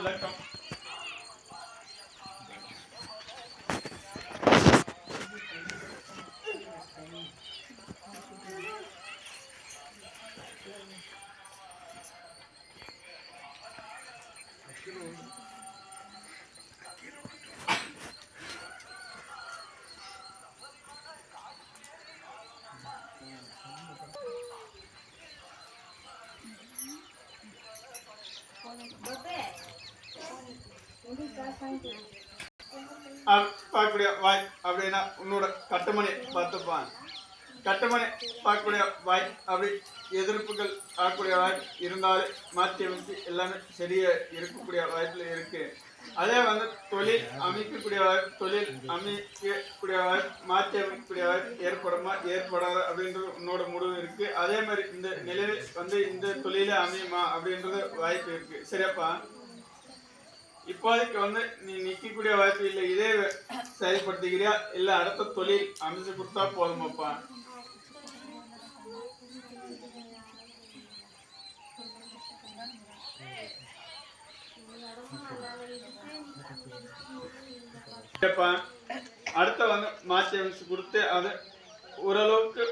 விளக்கம் அப்- பார்க்கக்கூடிய வாய் அப்படின்னா உன்னோட கட்டுமணி பார்த்துப்பான். கட்டுமணி பார்க்கக்கூடிய வாய் அப்படி எதிர்ப்புகள் ஆகக்கூடிய வாய் இருந்தாலே மாற்றி அமைச்சு எல்லாமே சரியா இருக்கக்கூடிய வாய்ப்புல இருக்கு. அதே வந்து தொழில் அமைக்கக்கூடிய வாய்ப்பு தொழில் அமைக்கக்கூடிய வாய்ப்பு மாற்றி அமைக்கக்கூடிய வாய்ப்பு ஏற்படுமா ஏற்படாதா அப்படின்றது உன்னோட முடிவு இருக்கு. அதே மாதிரி இந்த நிலையில் வந்து இந்த தொழிலே அமையுமா அப்படின்றது வாய்ப்பு இருக்கு. சரியாப்பா? இப்போதைக்கு வந்து நீ நிக்கக்கூடிய வாய்ப்பு இல்லை. இதே செயல்படுத்திக்கிறியா இல்ல அடுத்த தொழில் அமைச்சு கொடுத்தா போதுமாப்பா அடுத்த வந்து மாற்றி அமைச்சு கொடுத்து அது ஓரளவுக்கு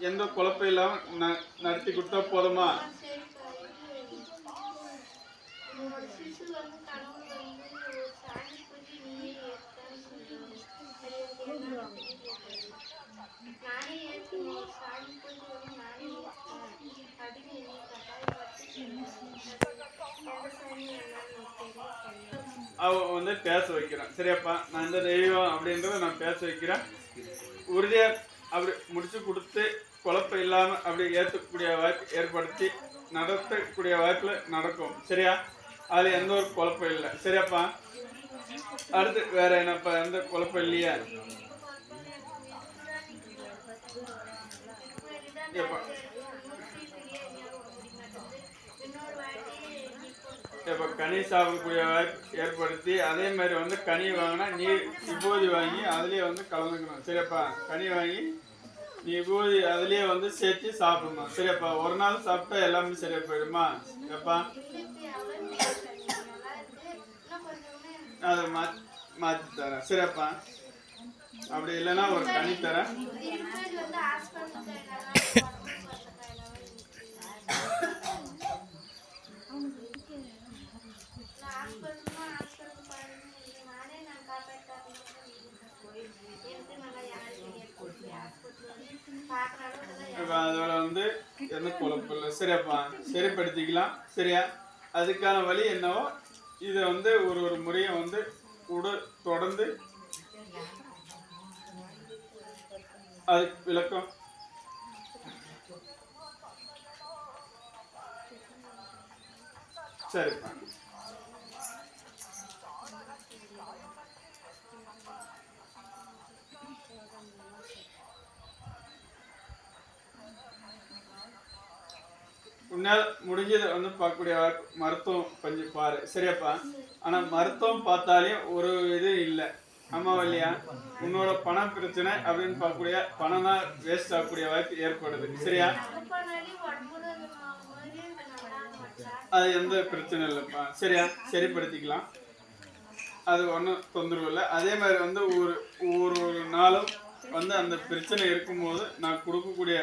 எந்த குழப்பம் இல்லாம ந- நடத்தி கொடுத்தா போதுமா உன்னோட சிசு வந்து கனவுல வந்து ஒரு சாமி பூஜை நீயே ஏற்கனவே சொல்லுவாங்க அது எனக்கு என்னன்னு தெரியல. நானே ஏற்கனவே ஒரு சாமி பூஜை வந்து நானே ஏற்கனேன் அப்படின்னு என்னை அவன் வந்து பேச வைக்கிறான். சரியாப்பா நான் இந்த தெய்வம் அப்படின்றத நான் பேச வைக்கிறேன். உறுதியாக அப்படி முடிச்சு கொடுத்து குழப்பம் இல்லாமல் அப்படி ஏற்றக்கூடிய வாய்ப்பு ஏற்படுத்தி நடத்தக்கூடிய வாய்ப்பில் நடக்கும். சரியா? அதில் எந்த ஒரு குழப்பம் இல்லை. சரியாப்பா? அடுத்து வேற என்னப்பா? எந்த குழப்பம் இல்லையா? எப்பா இன்னொரு வாட்டி நீ கொடுத்து இப்போ கனி சாப்பிடக்கூடிய ஏற்படுத்தி அதே மாதிரி வந்து கனி வாங்கினா நீ விபூதி வாங்கி அதுலேயே வந்து கலந்துக்கணும். சரியாப்பா? கனி வாங்கி நீ விபூதி அதுலேயே வந்து சேர்த்து சாப்பிடணும். சரியாப்பா? ஒரு நாள் சாப்பிட்டா எல்லாமே சரியா போயிடுமா? எப்பா அதை மா மாற்றி தரேன். சரியாப்பா? அப்படி இல்லைன்னா ஒரு கனி தரேன். இப்போ அதோட வந்து எந்த குழப்பம் இல்லை? சரியாப்பா. சரிப்படுத்திக்கலாம். சரியா? அதுக்கான வழி என்னவோ இதை வந்து ஒரு ஒரு முறையும் வந்து உட தொடர்ந்து அது விளக்கம். சரிப்பா. உன்னால் முடிஞ்சதை வந்து பார்க்கக்கூடிய மருத்துவம் கொஞ்சம் பாரு. சரியாப்பா? ஆனா மருத்துவம் பார்த்தாலே ஒரு இது இல்லை. ஆமாவா இல்லையா உன்னோட பண பிரச்சனை அப்படின்னு பார்க்கக்கூடிய பணம் தான் வேஸ்ட் ஆகக்கூடிய வாய்ப்பு ஏற்படுது. சரியா? அது எந்த பிரச்சனை இல்லைப்பா. சரியா? சரிப்படுத்திக்கலாம். அது ஒன்றும் தொந்தரவு இல்லை. அதே மாதிரி வந்து ஒரு ஒரு ஒரு நாளும் வந்து அந்த பிரச்சனை இருக்கும்போது நான் கொடுக்கக்கூடிய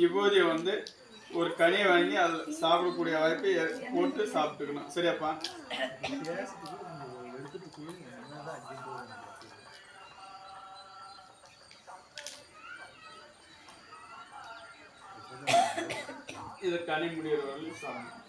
விபூதியை வந்து ஒரு கனியை வாங்கி அதில் சாப்பிடக்கூடிய வாய்ப்பை போட்டு சாப்பிட்டுக்கணும். சரியாப்பா? இதை கனி முடிகிற வரையும் சாப்பிடணும்.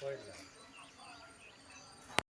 போயிடலாம்